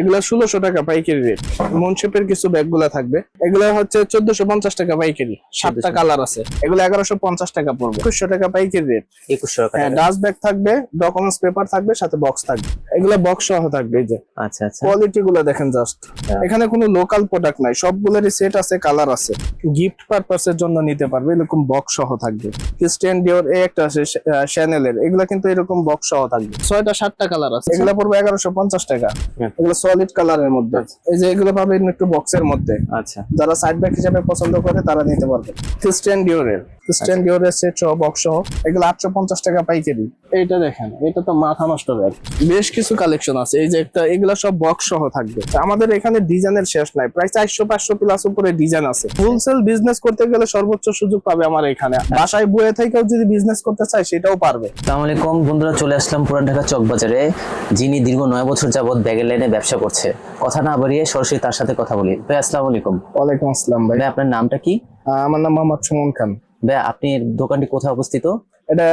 এগুলা ষোলোশো টাকা পাইকারি রেট মনশেপের কিছু ব্যাগগুলা থাকবে। এগুলা হচ্ছে চোদ্দশো পঞ্চাশ টাকা পাইকারি। সাতটা কালার আছে। এগুলো এগারোশো পঞ্চাশ টাকা পড়বে। একুশশো টাকা পাইকারি রেট একুশশো টাকা। ডাস্ট ব্যাগ থাকবে ডকুমেন্টস পেপার থাকবে সাথে বক্স থাকবে। এগুলো বক্স সহ থাকবে এই যে। আচ্ছা আচ্ছা। কোয়ালিটি গুলো দেখেন জাস্ট হ্যাঁ। এখানে কোনো লোকাল প্রোডাক্ট নাই। সবগুলোরই সেট আছে কালার আছে। গিফট পারপাসের জন্য নিতে পারবে এরকম বক্স সহ থাকবে। ক্রিস্টিয়ান ডিওর এই একটা আছে শ্যানেলের এগুলা কিন্তু এরকম বক্স সহ থাকবে। ছয়টা সাতটা কালার আছে। এগুলা পড়বে এগারোশো পঞ্চাশ টাকা। হ্যাঁ। এগুলো সলিড কালারের মধ্যে এই যে এগুলো পাবেন একটু বক্সের মধ্যে। আচ্ছা। যারা সাইড ব্যাগ হিসেবে পছন্দ করে তারা নিতে পারবে ক্রিস্টিয়ান ডিওরের ক্রিস্টিয়ান ডিওরের সেট সহ বক্স সহ এগুলো আটশো পঞ্চাশ টাকা পাইকারি। এইটা দেখেন এটা তো মাথা নষ্ট ব্যাগ। বেশ কিছু কালেকশন আছে এই যে একটা এগুলো সব বক্স সহ থাকবে। আমাদের এখানে ডিজাইনের শেষ নাই প্রায় চারশো পাঁচশো প্লাস উপরে ডিজাইন আছে। হোলসেল বিজনেস করতে গেলে সর্বোচ্চ সুযোগ পাবে আমার এখানে। বাসায় বয়ে থেকেও যদি বিজনেস করতে চায় সেটাও পারবে। আসসালামু আলাইকুম বন্ধুরা চলে আসলাম পুরান ঢাকা চকবাজারে যিনি দীর্ঘ নয় বছর যাবত ব্যাগের লাইনে ব্যবসা করছে। কথা না বাড়িয়ে সরাসরি তার সাথে কথা বলি। ভাই আসসালামু আলাইকুম। ওয়ালাইকুম আসসালাম ভাই। আপনার নামটা কি? আমার নাম মোহাম্মদ সুমন খান। ভাই আপনি দোকানটি কোথায় অবস্থিত? এটা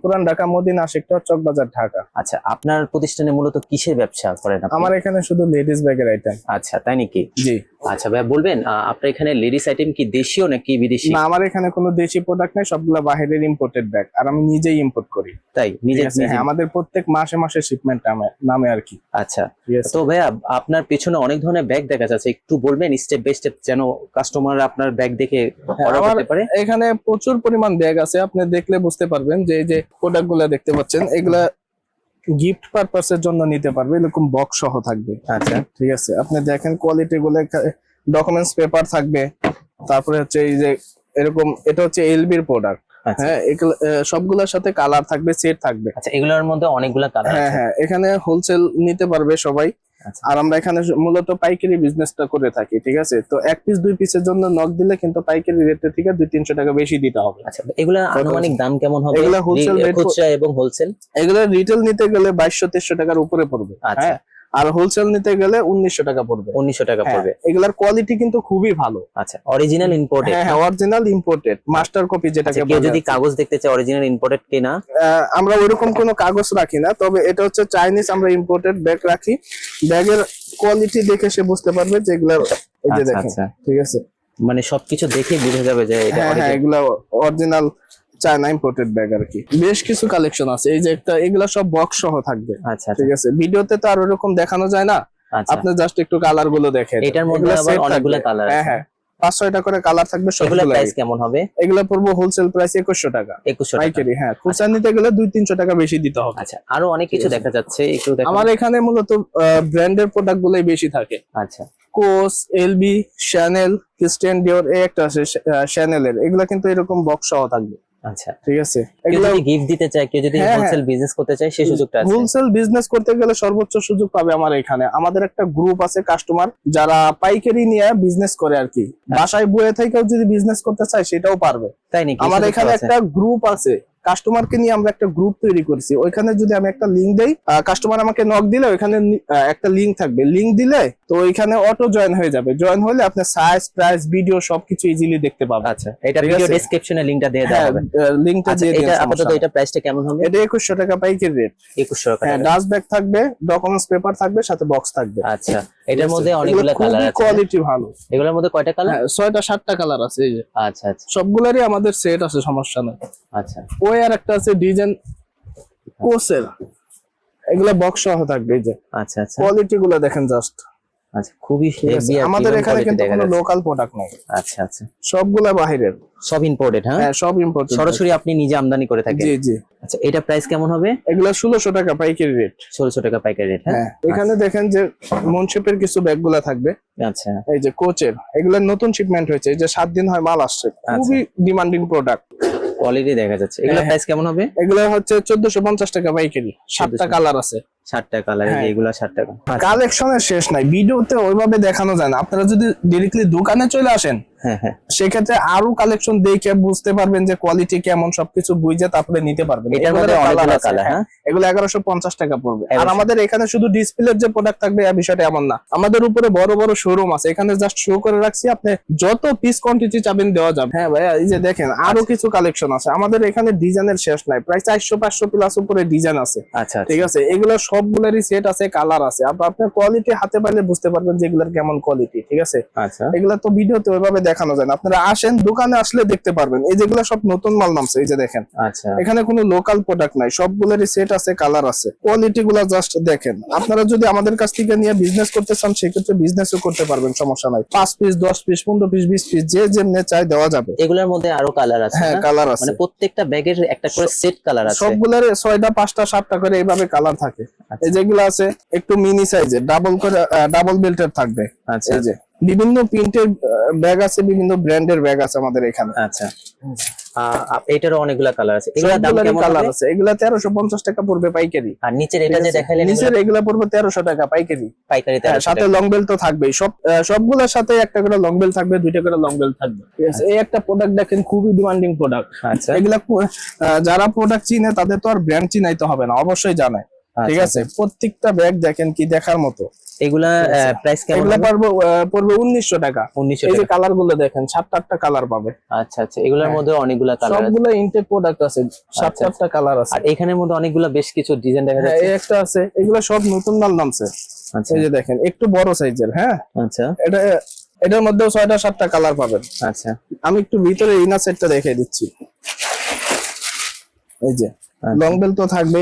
পুরান ঢাকা মদিনা সেক্টর চকবাজার ঢাকা। আচ্ছা আপনার প্রতিষ্ঠানে মূলত কিসের ব্যবসা করেন আমার এখানে শুধু লেডিস ব্যাগের আইটেম আচ্ছা তাই নাকি? জি। আচ্ছা ভাই বলবেন আপনার এখানে লেডিস আইটেম কি দেশীয় নাকি বিদেশি? না আমার এখানে কোনো দেশি প্রোডাক্ট নেই সবগুলো বাইরের ইম্পোর্টেড ব্যাগ আর আমি নিজেই ইম্পোর্ট করি। তাই? নিজে আমাদের প্রত্যেক মাসে মাসে শিপমেন্ট নামে আর কি। আচ্ছা। তো ভাইয়া আপনার পেছনে অনেক ধরনের ব্যাগ দেখা যাচ্ছে একটু বলবেন স্টেপ বাই স্টেপ যেন কাস্টমার আপনার ব্যাগ দেখে হ্যাঁ, অর্ডার করতে পারে? এখানে প্রচুর পরিমাণ ব্যাগ আছে আপনি দেখলে বুঝতে পারবেন যে এই যে প্রোডাক্টগুলা দেখতে পাচ্ছেন এগুলা গিফট পারপাসের জন্য নিতে পারবে এরকম বক্স সহ থাকবে। আচ্ছা। ঠিক আছে? আপনি দেখেন কোয়ালিটি গুলো ডকুমেন্টস পেপার থাকবে তারপরে হচ্ছে এই যে এরকম এটা হচ্ছে এলবির প্রোডাক্ট আচ্ছা। হ্যাঁ সবগুলোর সাথে কালার থাকবে সেট থাকবে। আচ্ছা এগুলোর মধ্যে অনেকগুলা কালার হ্যাঁ হ্যাঁ এখানে হোলসেল নিতে পারবে সবাই। আর আমরা এখানে মূলত পাইকারি বিজনেসটা করে থাকি ঠিক আছে? তো এক পিস দুই পিসের জন্য নক দিলে কিন্তু পাইকারি রেটের থেকে দুই তিনশো টাকা বেশি দিতে হবে। আচ্ছা এগুলা আনুমানিক দাম কেমন হবে? এগুলা হোলসেল এবং হোলসেল এগুলো রিটেল নিতে গেলে বাইশশো তেইশশো টাকার উপরে পড়বে। আচ্ছা। হ্যাঁ? আর হোলসেল নিতে গেলে উনিশশো টাকা পড়বে। উনিশশো টাকা হ্যাঁ, পড়বে। এগুলার কোয়ালিটি কিন্তু খুবই ভালো। আচ্ছা অরিজিনাল ইম্পোর্টেড হ্যাঁ অরিজিনাল ইম্পোর্টেড মাস্টার কপি যেটাকে আচ্ছা, কেউ যদি কাগজ দেখতে চায় অরিজিনাল ইম্পোর্টেড কিনা? আমরা ওইরকম কোনো কাগজ রাখি না তবে এটা হচ্ছে চাইনিজ আমরা ইম্পোর্টেড ব্যাগ রাখি। ব্যাগের কোয়ালিটি দেখে সে বুঝতে পারবে যে এগুলার এই যে আচ্ছা, দেখেন আচ্ছা। ঠিক আছে? মানে সবকিছু দেখে বুঝে যাবে যে এটা হ্যাঁ হ্যাঁ এগুলা অরিজিনাল চায়না ইম্পোর্টেড ব্যাগ আর কি বেশ কিছু কালেকশন আছে। এই যে একটা এগুলা সব বক্স সহ থাকবে। আচ্ছা আচ্ছা। ঠিক আছে? ভিডিওতে তো আর ওরকম দেখানো যায় না। আচ্ছা। আপনি জাস্ট একটু কালারগুলো দেখেন এটার মধ্যে আবার অনেকগুলা। কালার হ্যাঁ হ্যাঁ। পাঁচ ছয়টা করে কালার থাকবে সবগুলো প্রাইস কেমন হবে? এগুলা পড়ব হোলসেল প্রাইস একুশশো টাকা। একুশশো টাকা। পাইকারি হ্যাঁ। খুচরা নিতে গেলে দুই তিনশো টাকা বেশি দিতে হবে। আচ্ছা আরও অনেক কিছু দেখা যাচ্ছে একটু দেখো। আমার এখানে মূলত ব্র্যান্ডের প্রোডাক্ট গুলোই বেশি থাকে। আচ্ছা। কোস এলবি শ্যানেল ক্রিস্টিয়ান ডিওর এই একটা আছে শ্যানেলের এগুলা কিন্তু এরকম বক্স সহ থাকবে। আচ্ছা। ঠিক আছে? এগুলো যদি গিফট দিতে চায় কেউ যদি হ্যাঁ, হ্যাঁ। হোলসেল বিজনেস করতে চায় সেই সুযোগটা আছে। হোলসেল বিজনেস করতে গেলে সর্বোচ্চ সুযোগ পাবে আমার এখানে। আমাদের একটা গ্রুপ আছে কাস্টমার যারা পাইকারি নিয়ে বিজনেস করে আর কি। বাসায় বয়ে থেকেও যদি বিজনেস করতে চায় সেটাও পারবে। তাই নাকি? আমার এখানে একটা গ্রুপ আছে। কাস্টমারকে নিয়ে আমরা একটা গ্রুপ তৈরি করছি। ওইখানে যদি আমি একটা লিঙ্ক দেই কাস্টমার আমাকে নক দিলে ওইখানে একটা লিঙ্ক থাকবে। লিঙ্ক দিলে তো ওইখানে অটো জয়েন হয়ে যাবে। জয়েন হলে আপনি সাইজ প্রাইস ভিডিও সবকিছু ইজিলি দেখতে পাবেন। আচ্ছা এটা ভিডিও ডেসক্রিপশনে লিংকটা দিয়ে দেওয়া হ্যাঁ হবে। লিঙ্কটা আচ্ছা দিয়ে দিন আপাতত এটা প্রাইসটা কেমন হবে? এটা একুশশো টাকা পাইকারি রেট একুশশো টাকা। হ্যাঁ ডাস্ট ব্যাগ থাকবে ডকুমেন্টস পেপার থাকবে সাথে বক্স থাকবে। আচ্ছা। এটার মধ্যে অনেকগুলো কালার আছে। কোয়ালিটি ভালো। এগুলোর মধ্যে কয়টা কালার হ্যাঁ ছয়টা সাতটা কালার আছে এই যে। আচ্ছা আচ্ছা। সবগুলারই আমাদের সেট আছে সমস্যা নাই। আচ্ছা। ওই আর একটা আছে ডিজাইন কোসের এগুলা বক্স সহ থাকবে এই যে। আচ্ছা আচ্ছা। কোয়ালিটি গুলো দেখেন জাস্ট আচ্ছা খুবই আমাদের এখানে কিন্তু কোনো লোকাল প্রোডাক্ট নাই। আচ্ছা আচ্ছা। সবগুলা বাহিরের। সব ইম্পোর্টেড হ্যাঁ? হ্যাঁ সব ইম্পোর্ট সরাসরি আপনি নিজে আমদানি করে থাকেন? জি জি। আচ্ছা এটা প্রাইস কেমন হবে? এগুলা ষোলোশো টাকা পাইকারি রেট ষোলোশো টাকা পাইকারি রেট হ্যাঁ? হ্যাঁ এখানে দেখেন যে মনশেপের কিছু ব্যাগগুলা থাকবে। আচ্ছা। এই যে কোচের এগুলা নতুন শিপমেন্ট হয়েছে এই যে সাত দিন হয় মাল আসছে। খুবই ডিমান্ডিং প্রোডাক্ট কোয়ালিটি দেখা যাচ্ছে। এগুলো হ্যাঁ। প্রাইস কেমন হবে? এগুলা হচ্ছে চোদ্দশো পঞ্চাশ টাকা পাইকারি। সাতটা কালার আছে। ষাট টাকা কালার হ্যাঁ। কালেকশনের শেষ নাই ভিডিওতে ওইভাবে দেখানো যায় না আপনারা যদি ডিরেক্টলি দোকানে চলে আসেন সেক্ষেত্রে আরও কালেকশন দেখে বুঝতে পারবেন যে কোয়ালিটি কেমন সবকিছু বুঝে তারপরে নিতে পারবেন। হ্যাঁ। হ্যাঁ। এগুলো এগারোশো পঞ্চাশ টাকা পড়বে। আর আমাদের এখানে শুধু ডিসপ্লের যে প্রোডাক্ট থাকবে এই বিষয়টা এমন না। আমাদের উপরে বড় বড় শোরুম আছে। এখানে জাস্ট শো করে রাখছি আপনি যত পিস কোয়ান্টিটি চাবেন দেওয়া যাবে। হ্যাঁ ভাইয়া এই যে দেখেন আরও আচ্ছা। কিছু কালেকশন আছে। আমাদের এখানে ডিজাইনের শেষ নাই। প্রায় চারশো পাঁচশো প্লাস উপরে ডিজাইন আছে। আচ্ছা আচ্ছা। ঠিক আছে? এগুলো সবগুলোরই সেট আছে কালার আছে। আপনার কোয়ালিটি হাতে পাইলে বুঝতে পারবেন যে এগুলার কেমন কোয়ালিটি ঠিক আছে? আচ্ছা। এগুলা তো ভিডিওতে ওইভাবে দেখানো যায় না। আপনারা আসেন দোকানে আসলে দেখতে পারবেন। এই যেগুলো সব নতুন মাল নামছে এই যে দেখেন। আচ্ছা। এখানে কোনো লোকাল প্রোডাক্ট নাই সবগুলোরই সেট আছে কালার আছে। কোয়ালিটি গুলা জাস্ট দেখেন। আপনারা যদি আমাদের কাছ থেকে নিয়ে বিজনেস করতে চান সেক্ষেত্রে বিজনেসও করতে পারবেন সমস্যা নাই। পাঁচ পিস দশ পিস পনেরো পিস বিশ পিস যে যেমনে চাই দেওয়া যাবে। এগুলোর মধ্যে আরও কালার আছে হ্যাঁ কালার আছে। মানে প্রত্যেকটা ব্যাগের একটা করে সেট কালার আছে। সবগুলোর ছয়টা পাঁচটা সাতটা করে এইভাবে কালার থাকে। আচ্ছা। এই যেগুলো আছে একটু মিনি সাইজের ডাবল করে ডাবল বেল্টের থাকবে। আচ্ছা। এই যে। বিভিন্ন প্রিন্টের ব্যাগ আছে বিভিন্ন ব্র্যান্ডের ব্যাগ আছে আমাদের এখানে। আচ্ছা। এটারও অনেকগুলা কালার আছে। এগুলোর দাম কেমন কালার আছে? এগুলা টাকা পড়বে পাইকারি। আর নিচের এটা যে দেখাইলেন নিচের এগুলা পড়বে টাকা পাইকারি। পাইকারি হ্যাঁ, সাথে লং বেল তো থাকবেই। সব আহ, সবগুলোর সাথে একটা করে লং বেল থাকবে দুইটা করে লং বেল থাকবে। এই একটা প্রোডাক্ট দেখেন খুবই ডিমান্ডিং প্রোডাক্ট আচ্ছা। এগুলা যারা প্রোডাক্ট চিনে তাদের তো আর ব্র্যান্ড চিনাইতে হবে না অবশ্যই জানে। ঠিক আচ্ছা, আছে? প্রত্যেকটা ব্যাগ দেখেন কি দেখার মতো। এগুলা প্রাইস কেমন এগুলা আহ, পড়বে উনিশশো টাকা। উনিশশো এই যে কালারগুলো দেখেন সাতটা আটটা কালার পাবে। আচ্ছা আচ্ছা এগুলোর মধ্যে অনেকগুলা কালার আছে। সবগুলো ইনটেক প্রোডাক্ট আছে আচ্ছা। আটটা কালার আছে। আর এখানের মধ্যে অনেকগুলা বেশ কিছু ডিজাইন দেখা হ্যাঁ যাচ্ছে। এই একটা আছে এগুলো সব নতুন মাল নামছে। আচ্ছা। এই যে দেখেন একটু বড় সাইজের হ্যাঁ। আচ্ছা। এটা এটার মধ্যেও ছয়টা সাতটা কালার পাবেন। আচ্ছা। আমি একটু ভিতরে ইনার সেটটা দেখে দিচ্ছি। এই যে লং বেল তো থাকবে